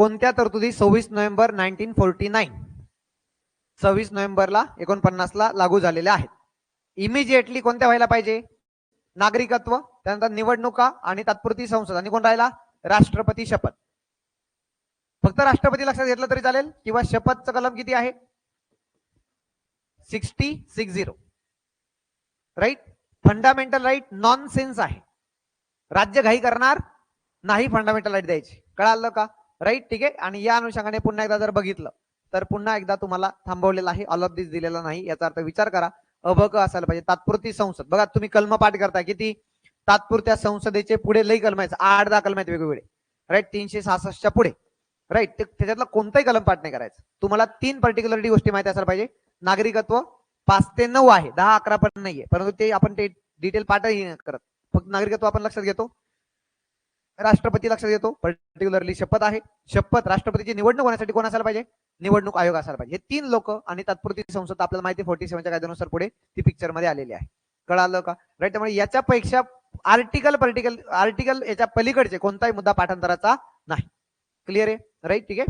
कोणत्या तरतुदी सव्वीस नोव्हेंबर नाईन्टीन फोर्टी नाईन? सव्वीस नोव्हेंबरला एकोणपन्नासला लागू झालेल्या आहेत. इमिजिएटली कोणत्या व्हायला पाहिजे? नागरिकत्व त्यानंतर निवडणुका आणि तात्पुरती संसद. आणि कोण राहिला? राष्ट्रपती शपथ. फक्त राष्ट्रपती लक्षात घेतलं तरी चालेल किंवा शपथचं कलम किती आहे? Sixty six zero. Right fundamental right nonsense आहे. राज्य घाई करणार नाही फंडामेंटल राईट द्यायची. कळालं का? राईट ठीक आहे? आणि या अनुषंगाने पुन्हा एकदा जर बघितलं तर पुन्हा एकदा तुम्हाला थांबवलेला आहे. ऑल ऑफ दिस दिलेला नाही. याचा अर्थ विचार करा. अभक असायला पाहिजे. तात्पुरती संसद. बघा तुम्ही कलम पाठ करताय. किती? तात्पुरत्या संसदेचे पुढे लई कलम आहेत. आठ दहा कलम आहेत वेगवेगळे. राईट तीनशे सहासष्टच्या पुढे. राईट त्याच्यातला कोणताही कलम पाठ नाही करायचं. तुम्हाला तीन पर्टिक्युलरली गोष्टी माहिती असायला पाहिजे. नागरिकत्व पाच ते नऊ आहे. दहा अकरा पण नाहीये. परंतु ते आपण ते डिटेल पाठही नाही करत. फक्त नागरिकत्व आपण लक्षात घेतो. राष्ट्रपती लक्षात येतो. पर्टिक्युलरली शपथ आहे. शपथ राष्ट्रपतीची निवडणूक होण्यासाठी कोण असायला पाहिजे? निवडणूक आयोग असायला पाहिजे. हे तीन लोक आणि तात्पुरती संसद आपल्याला माहिती फोर्टी सेव्हनच्या कायद्यानुसार पुढे ती पिक्चरमध्ये आलेली आहे. कळालं का? राईट त्यामुळे याच्यापेक्षा आर्टिकल पर्टिकल आर्टिकल याच्या पलीकडचे कोणताही मुद्दा पाठांतराचा नाही. क्लिअर आहे? राईट ठीक आहे?